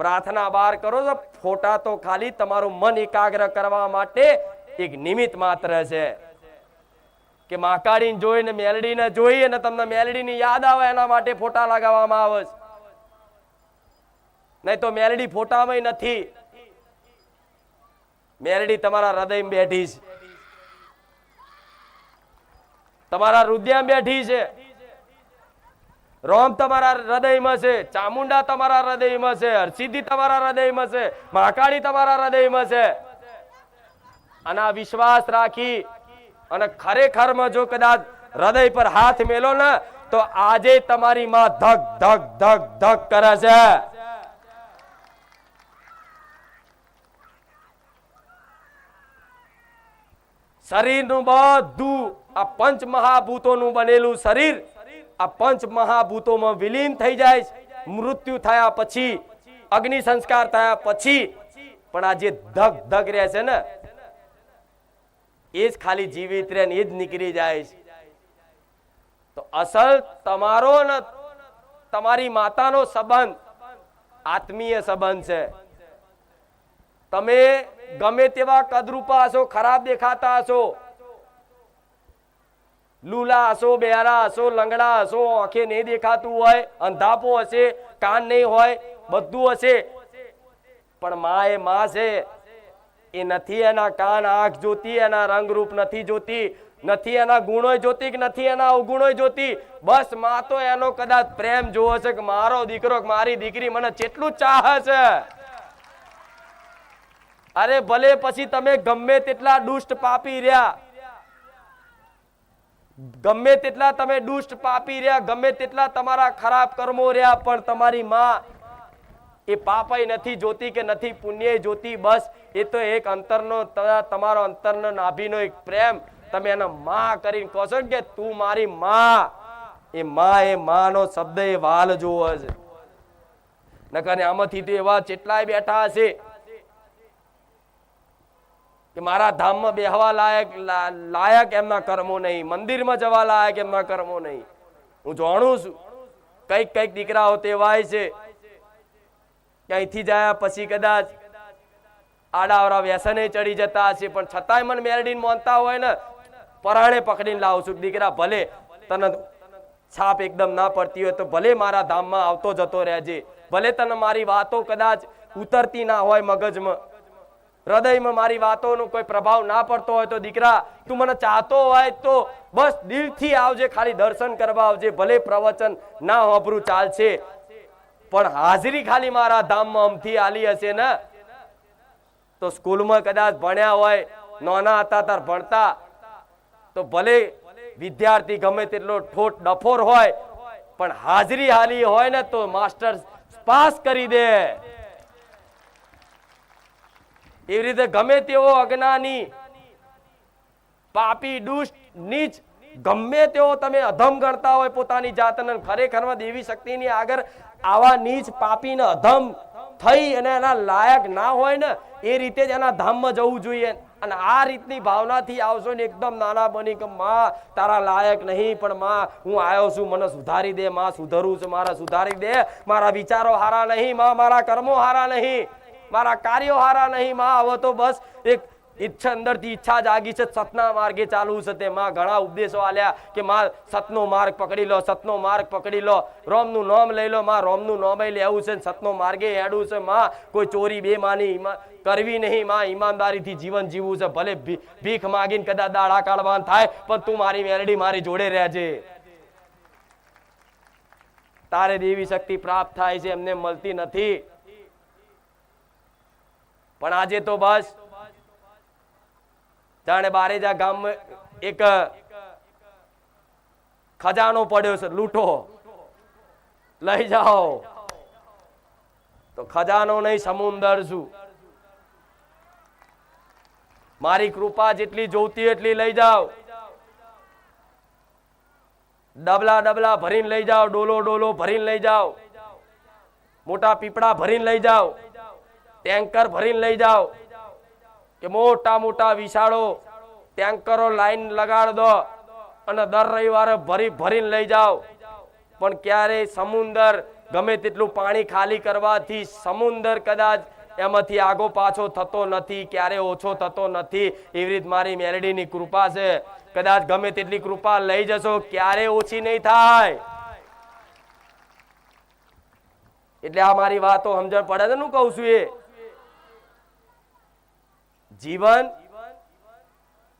પ્રાર્થના બાર કરો છો, ફોટા તો ખાલી તમારું મન એકાગ્ર કરવા માટે એક નિમિત્ત માત્ર છે. કે મહાકાળીને જોઈને, મેલડીને જોઈ અને તમને મેલડીની યાદ આવે એના માટે ફોટા લગાવવામાં આવે છે. નહીં તો મેલડી ફોટામાં નથી. મેલડી તમારા હૃદયમાં બેઠી છે. તમારા રુદ્યામાં બેઠી છે. રોમ તમારા હૃદયમાં છે, ચામુંડા તમારા હૃદયમાં છે, હરસિદ્ધિ તમારા હૃદયમાં છે, મહાકાળી તમારા હૃદયમાં છે. અને આ વિશ્વાસ રાખી અને ખરેખરમાં જો કદાચ હૃદય પર હાથ મેલો ને, તો આજે તમારી માં ધક ધક ધક ધક કરે છે. શરીરનું બધું આ પંચ મહાભૂતોનું બનેલું શરીર આ પંચ મહાભૂતોમાં વિલીન થઈ જાય મૃત્યુ થયા પછી, અગ્નિ સંસ્કાર થયા પછી, પણ આ જે ધગ ધગ રહે છે ને, એ જ ખાલી જીવિત રહે ને એ જ નીકળી જાય છે. તો અસલ તમારો ને તમારી માતાનો સંબંધ, આત્મીય સંબંધ છે. તમે ગમે તેવા કદરૂપા હશો, ખરાબ દેખાતા હશો લૂલા હશો બેરા હશો લંગડા હશો આંખે નહીં દેખાતું હોય અંધાપો હશે કાન નહીં હોય બધું હશે પણ મા એ મા છે એ નથી એના કાન આંખ જોતી એના રંગ રૂપ નથી જોતી નથી એના ગુણો જોતી કે નથી એના અવગુણો જોતી બસ મા તો એનો કદાચ પ્રેમ જોવો છે કે મારો દીકરો કે મારી દીકરી મને જેટલું ચાહે છે અરે ભલે પછી તમે ગમે તેટલા દુષ્ટ પાપી રહ્યા ગમે તેટલા તમે દુષ્ટ પાપી રહ્યા, ગમે તેટલા તમારા ખરાબ કર્મો રહ્યા, પણ તમારી માં એ પાપય નથી જોતી કે નથી પુણ્ય જોતી. બસ, એ તો એક અંતરનો તમારો અંતરનો નાભીનો એક પ્રેમ તમે એના માં કરીને કહો છો કે તું મારી માં. એ માં એ માનો શબ્દ એ વાલ જોવો છે. નકર આમાંથી તો એવા ચેટલાય બેઠા હશે કે મારા ધામમાં બેહવા લાયક લાયક એમના કર્મો નહીં. મંદિરમાં જવા લાયક એમના કર્મો નહીં. હું જાણું છું. કંઈક કંઈક દીકરાઓ તેવાય છે. કે અહીંથી જાય પછી કદાચ આડાવરા વ્યસને ચડી જતા હશે. પણ છતાંય મને મેરડીને માનતા હોય ને, પરાણે પકડીને લાવું છું. દીકરા ભલે તને છાપ એકદમ ના પડતી હોય તો ભલે મારા ધામમાં આવતો જતો રહેજે. ભલે તને મારી વાતો કદાચ ઉતરતી ના હોય મગજમાં. હૃદયમાં મારી વાતોનો કોઈ પ્રભાવ ના પડતો હોય તો દીકરા, તું મને ચાહતો હોય તો બસ દિલથી આવજે, ખાલી દર્શન કરવા આવજે, ભલે પ્રવચન ના હોભરું ચાલશે. પણ હાજરી ખાલી મારા ધામમાં અમથી આલી હશે ને? તો સ્કૂલમાં કદાચ ભણ્યા હોય, નાના હતા, તાર ભણતા, તો ભલે વિદ્યાર્થી ગમે તેટલો ઠોટ ડફોર હોય, પણ હાજરી હાલી હોય ને તો માસ્ટર પાસ કરી દે. એવી રીતે ગમે તેવો અજ્ઞાની પાપી, દુષ્ટ, નીચ, ગમે તેવો તમે અધમ ગણતા હોય પોતાની જાતને, ખરેખરમાં દેવી શક્તિની આગળ આવા નીચ પાપીને અધમ થઈ અને એના લાયક ના હોય ને, એ રીતે જ એના ધામમાં જવું જોઈએ. અને આ રીતની ભાવનાથી આવશો ને એકદમ નાના બની કે, માં, તારા લાયક નહીં, પણ માં, હું આવ્યો છું, મને સુધારી દે, માં, સુધરું છું, મારા સુધારી દે, મારા વિચારો હારા નહીં, માં, મારા કર્મો હારા નહીં. મારા કાર્યો હારા નહીં, માં હવે તો બસ. એક ઈચ્છા અંદરથી ઈચ્છા જાગી છે, સતના માર્ગે ચાલવું છે તેમાં ઘણા ઉપદેશો આલ્યા કે માં સતનો માર્ગ પકડી લો, સતનો માર્ગ પકડી લો. રોમનું નામ લઈ લો, માં રોમનું નામ લેવું છે સતનો માર્ગે હેડવું છે. માં કોઈ ચોરી બે માની કરવી નહીં, માં ઈમાનદારીથી જીવન જીવવું છે. ભલે ભીખ માગીને કદાચ દાડા કાઢવાન થાય, પણ તું મારી મેલડી મારી જોડે રહેજે. તારે દેવી શક્તિ પ્રાપ્ત થાય છે, એમને મળતી નથી. પણ આજે તો બસ. જાણે બારેજા ગામ એક ખજાનો પડ્યો છે, લૂંટો. લઈ જાઓ. તો ખજાનો નહીં, સમુંદર છું મારી કૃપા જેટલી જોતી એટલી લઈ જાઓ. ડબલા ડબલા ભરીને લઈ જાઓ, ડોલો ડોલો ભરીને લઈ જાઓ. મોટા પીપળા ભરીને લઈ જાઓ. ટેન્કર ભરીને લઈ જાઓ. કે મોટા મોટા વિશાળો, ટેન્કરો લાઈન લગાડ દો અને દર રવિવારે ભરી ભરીને લઈ જાઓ. પણ ક્યારે સમુંદર ગમે તેટલું પાણી ખાલી કરવાથી સમુંદર કદાચ એમાંથી આગો પાછો થતો નથી, ક્યારે ઓછો થતો નથી, એવી રીત મારી મેલડીની કૃપા છે. કદાચ ગમે તેટલી કૃપા લઈ જશો, ક્યારે ઓછી નહીં થાય. એટલે આ મારી વાતો સમજણ પડે છે હું કહું છું એ? જીવન,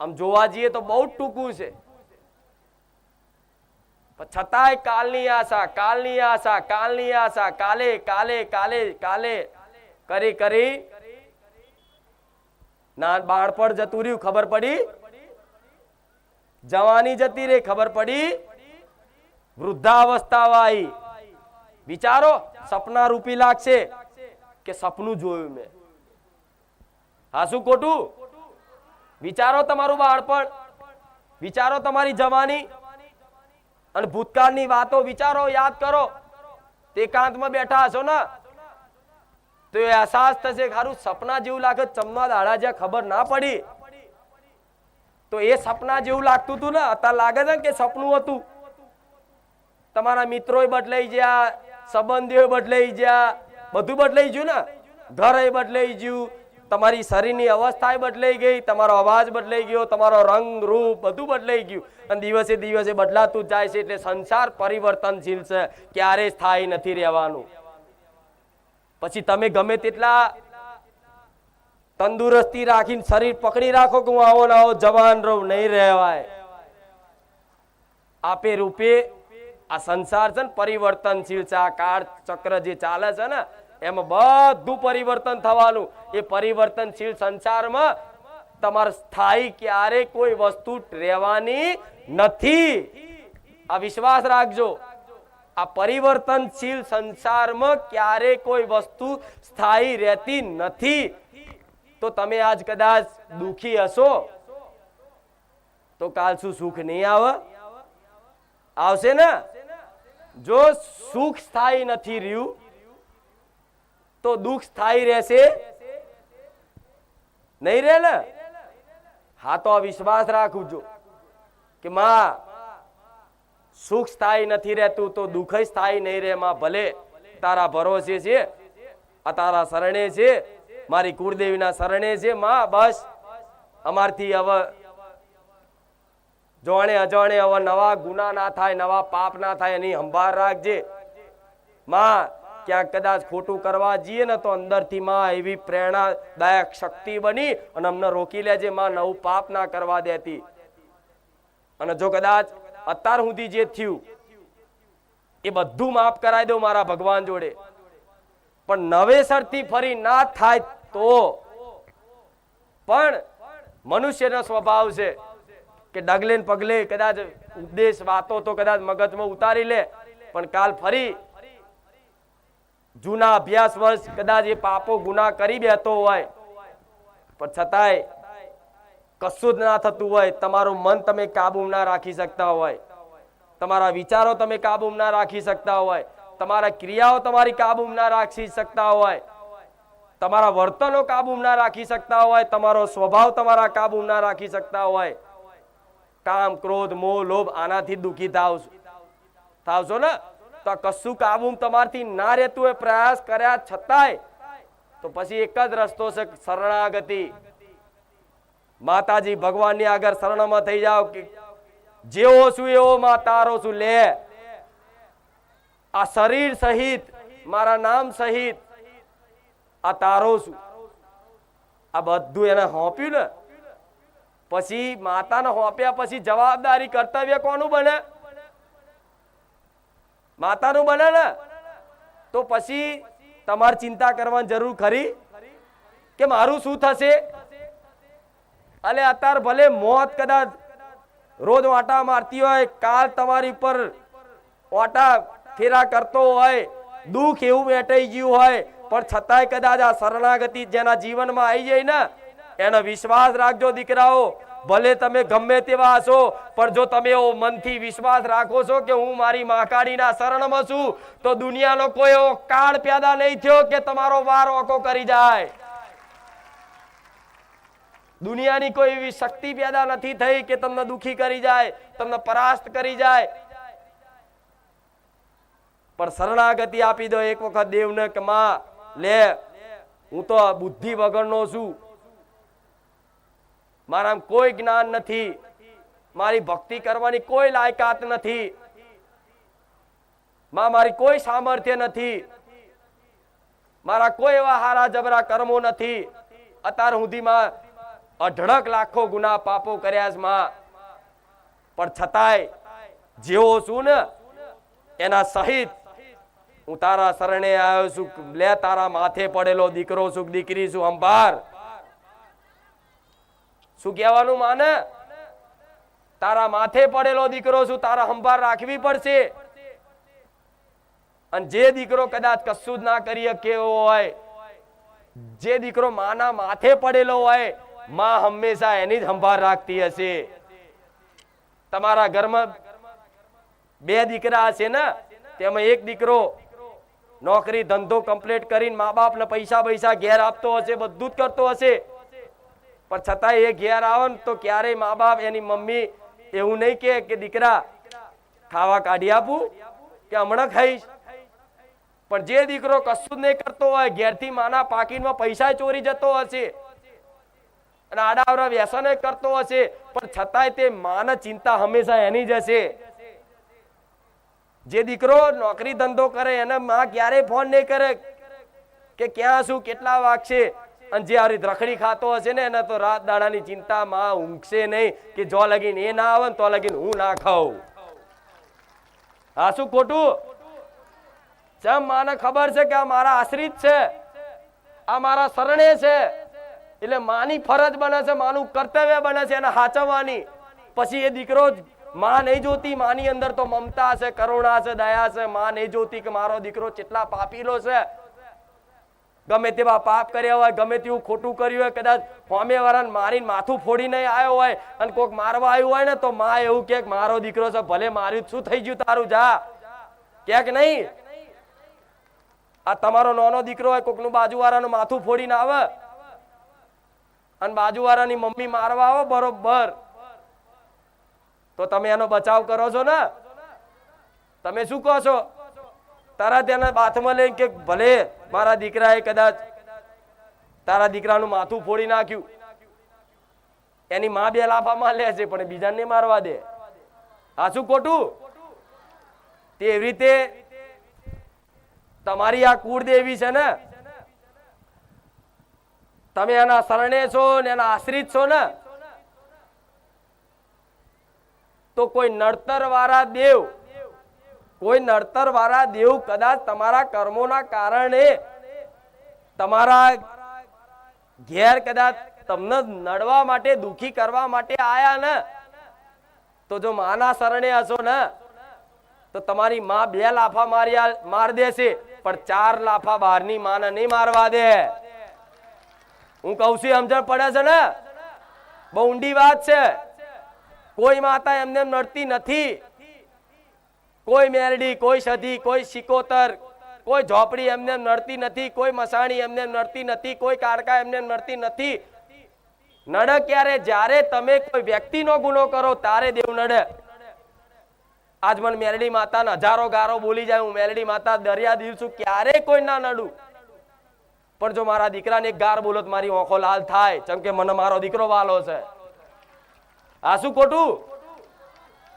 આમ જોવા જઈએ તો બહુ ટૂંકું છે. છતાંય કાલની આશા કાલની આશા કાલની આશા, કાલે કાલે કાલે કાલે કરી કરી ના, બાળપણ જતું રહ્યું, ખબર પડી? જવાની જતી રહી, ખબર પડી? વૃદ્ધાવસ્થા આવી વિચારો, સપના રૂપી લાગશે કે સપનું જોયું મેં? હા, શું ખોટું? વિચારો તમારું બાળપણ. વિચારો તમારી જવાની. અને ભૂતકાળની વાતો વિચારો, યાદ કરો. તે કાંતમાં બેઠા હશો ને, તો એ અહેસાસ થશે ખારું સપના જેવું લાગે, ચમના દાડા જ્યાં ખબર ના પડી. તો એ સપના જેવું લાગતું હતું ને, અત્યારે લાગે છે કે સપનું હતું. તમારા મિત્રોય બદલાઈ ગયા સંબંધીઓ બદલાઈ ગયા બધું બદલાઈ ગયું ને ઘર બદલાઈ ગયું તમારી શરીરની અવસ્થા બદલાઈ ગઈ, તમારો અવાજ બદલાઈ ગયો, તમારો રંગ, રૂપ બધું બદલાઈ ગયું. અને દિવસે દિવસે બદલાતું જાય છે એટલે સંસાર પરિવર્તનશીલ છે. ક્યારે સ્થાયી નથી રહેવાનું. પછી તમે ગમે તેટલા તંદુરસ્તી રાખીને શરીર પકડી રાખો કે હું આવો ને આવો જવાન રહું, નહીં રહેવાય. આપે રૂપે આ સંસાર છે ને પરિવર્તનશીલ છે. આ કાળ ચક્ર જે ચાલે છે ને એમાં બધું પરિવર્તન થવાનું. એ પરિવર્તનશીલ સંસારમાં તમારે સ્થાયી ક્યારે કોઈ વસ્તુ રહેવાની નથી. આ વિશ્વાસ રાખજો. આ પરિવર્તનશીલ સંસારમાં ક્યારે કોઈ વસ્તુ સ્થાયી રહેતી નથી. તો તમે આજ કદાચ દુખી હશો. તો કાલ શું સુખ નહીં આવે? આવશે ને? જો સુખ સ્થાયી નથી રહ્યું તો દુઃખ સ્થાયી રહેશે? નહીં રહે ને? હા, તો વિશ્વાસ રાખું છું કે માં, સુખ સ્થાયી નથી રહેતું તો દુઃખ સ્થાયી નહીં રહે માં, ભલે તારા ભરોસે છે, આ તારા શરણે છે, મારી કુળદેવીના શરણે છે, માં, બસ. અમારથી હવે જોણે અજાણે હવે નવા ગુના ના થાય, નવા પાપ ના થાય, એની સંભાળ રાખજે. માં ક્યાંક કદાચ ખોટું કરવા જઈએ ને તો અંદરથી માં એવી પ્રેરણાદાયક શક્તિ બની અને અમને રોકી લેજે માં નવું પાપ ના કરવા દેતી. અને જો કદાચ અત્યાર સુધી જે થયું, એ બધું માફ કરાવી દઉં મારા ભગવાન જોડે. પણ નવેસરથી ફરી ના થાય તો? પણ મનુષ્યનો સ્વભાવ છે કે ડગલે પગલે કદાચ ઉપદેશ વાતો તો કદાચ મગજમાં ઉતારી લે, પણ કાલ ફરી જૂના અભ્યાસ વર્ષ કદાચ એ પાપો ગુના કરી બેઠો હોય, પણ છતાંય કશું જ ના થતું હોય, તમારું મન તમે કાબુ ના રાખી શકતા હોય, તમારા વિચારો તમે કાબુ ના રાખી શકતા હોય, તમારા ક્રિયાઓ તમારી કાબુ ના રાખી શકતા હોય, તમારા વર્તનો કાબુ ના રાખી શકતા હોય, તમારો સ્વભાવ તમારા કાબુ ના રાખી શકતા હોય. કામ, ક્રોધ, મોહ, લોભ આનાથી દુઃખી થાવ થાવશો ને? તો કશું કાબુ તમારથી ના રહેતું હોય, પ્રયાસ કર્યા છતાંય, તો પછી એક જ રસ્તો છે શરણાગતિ. માતાજી ભગવાનની આગળ શરણમાં થઈ જાઓ જેવો છું એવો માં તારો છું, લે. આ શરીર સહિત, મારા નામ સહિત, આ તારો છું. આ બધું એને સોંપ્યું ને. પછી માતાને હોંપ્યા પછી જવાબદારી કર્તવ્ય કોનું બને? માતાનું બને ને તો પછી તમારે ચિંતા કરવાની જરૂર ખરી? કે મારું શું થશે? અલે અત્યારે ભલે મોત કદાચ રોજ વાટા મારતી હોય, કાલ તમારી ઉપર વાટા ફેરા કરતો હોય, દુઃખ એવું વેટાઈ ગયું હોય, પણ છતાંય કદાચ આ શરણાગતિ જેના જીવનમાં આવી જાય ને, એનો વિશ્વાસ રાખજો દીકરાઓ. ભલે તમે ગમે તેવા હશો, પણ જો તમે એવો મનથી વિશ્વાસ રાખો છો કે હું મારી મહાકાળીના શરણમાં છું, તો દુનિયાનો કોઈ એવો કાળ પેદા નહીં થયો કે તમારો વાર ઓકો કરી જાય. દુનિયાની કોઈ એવી શક્તિ પેદા નથી થઈ કે તમને દુખી કરી જાય, તમને પરાસ્ત કરી જાય. પણ શરણાગતિ આપી દો એક વખત દેવને કે, માં, લે, હું તો બુદ્ધિ વગરનો છું. મારામાં કોઈ જ્ઞાન નથી. મારી ભક્તિ કરવાની કોઈ લાયકાત નથી. માં મારી કોઈ સામર્થ્ય નથી. મારા કોઈ એવા હારા જબરા કર્મો નથી. અત્યાર સુધીમાં અઢળક લાખો ગુના પાપો કર્યા છે માં. પણ છતાંય જેવો છું ને, એના સહિત હું તારા શરણે આવ્યો છું. લે તારા માથે પડેલો દીકરો છું, દીકરી છું, અંબાર. શું કહેવાનું માને? તારા માથે પડેલો દીકરો છું, તારા સંભાળ રાખવી પડશે. અને જે દીકરો કદાચ કશું જ ના કરી શકે એવો હોય, જે દીકરો માના માથે પડેલો હોય, માં હંમેશા એની જ સંભાળ રાખતી હશે. તમારા ઘરમાં બે દીકરા હશે ને, તેમાં એક દીકરો નોકરી ધંધો કમ્પ્લીટ કરીને મા બાપને પૈસા પૈસા ઘેર આપતો હશે, બધું જ કરતો હશે. પણ છતાંય એ ઘેર આવે ને તો ક્યારેય મા બાપ એની મમ્મી એવું નહીં કે કે દીકરા, ખાવા કાઢી આપું કે હમણાં ખાઈશ. પણ જે દીકરો કશું જ નહીં કરતો હોય, ઘેરથી માના પાકીટમાં પૈસા ચોરી જતો હશે અને આડાવડા વ્યસન કરતો હશે, પણ છતાંય તે માના ચિંતા હંમેશા એની જ હશે. જે દીકરો નોકરી ધંધો કરે, એને માં ક્યારેય ફોન નહીં કરે કે ક્યાં શું, કેટલા વાગશે અને જે આ રીતે રખડી ખાતો હશે ને, એને તો રાત દાડાની ચિંતા માં ઊંઘશે નહીં કે જો લગીન એ ના આવે ને, તો લગીન હું ના ખાઉં. હા, શું ખોટું? જેમ માને ખબર છે કે આ મારા આશ્રિત છે. આ મારા શરણે છે. એટલે માની ફરજ બને છે, માનું કર્તવ્ય બને છે એને હાચવવાની. પછી એ દીકરો માં નહીં જોતી, માની અંદર તો મમતા છે, કરુણા છે, દયા છે, માં નહીં જોતી કે મારો દીકરો કેટલા પાપીલો છે. ગમે તેવા પાપ કર્યા હોય, ગમે તેવું ખોટું કર્યું હોય, કદાચ ફોમે વાળાને મારીને માથું ફોડીને આવ્યો હોય અને કોઈક મારવા આવ્યું હોય ને, તો માં એવું કે મારો દીકરો છે, ભલે માર્યું શું થઈ ગયું તારું? જા. ક્યાંક નહીં? આ તમારો નાનો દીકરો હોય, કોકનું બાજુવાળાનું માથું ફોડીને આવે અને બાજુવાળાની મમ્મી મારવા આવે બરોબર. તો તમે એનો બચાવ કરો છો ને? તમે શું કહો છો? તરત એના હાથમાં લઈને કે ભલે મારા દીકરાએ કદાચ તારા દીકરાનું માથું ફોડી નાખ્યું. એની માં બે લાફામાં લે છે, પણ બીજાને મારવા દે. આ શું ખોટું? તે રીતે તમારી આ કુળદેવી છે ને, તમે એના શરણે છો ને એના આશ્રિત છો ને, તો કોઈ નડતર વાળા દેવ કોઈ નડતર વાળા દેવ કદાચ તમારા કર્મોના કારણે તમારા ઘેર કદાચ તમને નડવા માટે, દુખી કરવા માટે આયા ને, તો જો માના શરણે હશો ને, તો તમારી માં બે લાફા માર્યા, માર દેશે, પણ ચાર લાફા બહારની માને નહીં મારવા દે. હું કહું છું, સમજણ પડે છે ને? બહુ ઊંડી વાત છે. કોઈ માતા એમને નડતી નથી. કોઈ મેરડી, કોઈ સધી, કોઈ સિકોતર, કોઈ ઝોપડી એમને નડતી નથી, કોઈ મસાણી એમને નડતી નથી, કોઈ કારકા એમને નડતી નથી. નડે ક્યારે? જ્યારે તમે કોઈ વ્યક્તિનો ગુનો કરો તારે દેવ નડે. આજ મને મેલડી માતાને હજારો ગારો બોલી જાય, હું મેલડી માતા દરિયા દિલ છું, ક્યારે કોઈ ના નડું? પણ જો મારા દીકરાને એક ગાર બોલો તો મારી ઓંખો લાલ થાય, જેમ કે મને મારો દીકરો વાલો છે. આ શું ખોટું?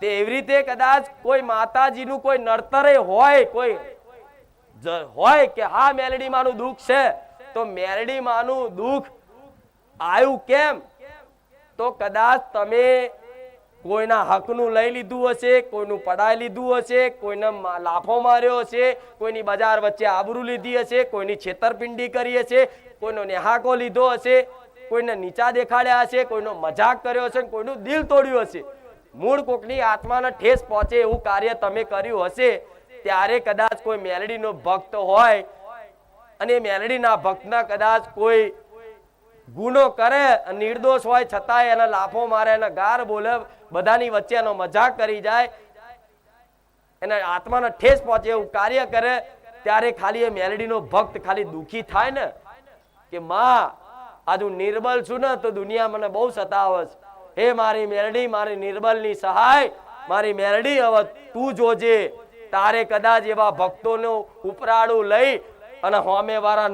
તે એવી રીતે કદાચ કોઈ માતાજીનું કોઈ નડતરે હોય, કોઈ હોય કે હા મેલડી માનું દુઃખ છે, તો મેલડી માનું દુઃખ આવ્યું કેમ? તો કદાચ તમે કોઈના હકનું લઈ લીધું હશે, કોઈનું પડાઈ લીધું હશે, કોઈને લાફો માર્યો હશે, કોઈની બજાર વચ્ચે આબરૂ લીધી હશે, કોઈની છેતરપિંડી કરી હશે, કોઈનો નેહાકો લીધો હશે, કોઈને નીચા દેખાડ્યા હશે, કોઈનો મજાક કર્યો હશે, કોઈનું દિલ તોડ્યું હશે. મૂળ કોકની આત્માને ઠેસ પહોંચે એવું કાર્ય તમે કર્યું હશે, ત્યારે કદાચ કોઈ મેલડીનો ભક્ત હોય અને મેલડીના ભક્તના કદાચ કોઈ ગુનો કરે, નિર્દોષ હોય, છતાંય એના લાફો મારે, એના ગાર બોલે, બધાની વચ્ચે એનો મજાક કરી જાય, એને આત્માને ઠેસ પહોંચે એવું કાર્ય કરે, ત્યારે ખાલી એ મેલડીનો ભક્ત ખાલી દુખી થાય ને? કે, માં, આજ હું નિર્બલ છું ને, તો દુનિયા મને બહુ સતાવે છે હે મારી મેરડી, મારી નિર્બલની સહાય, મારી મેરડી હવે તું જોજે. તારે કદાચ એવા ભક્તોનું ઉપરાડું લઈ અને હોમે વાળા